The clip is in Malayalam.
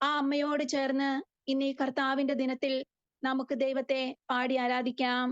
ആ അമ്മയോട് ചേർന്ന് ഇന്ന് ഈ കർത്താവിന്റെ ദിനത്തിൽ നമുക്ക് ദൈവത്തെ പാടി ആരാധിക്കാം.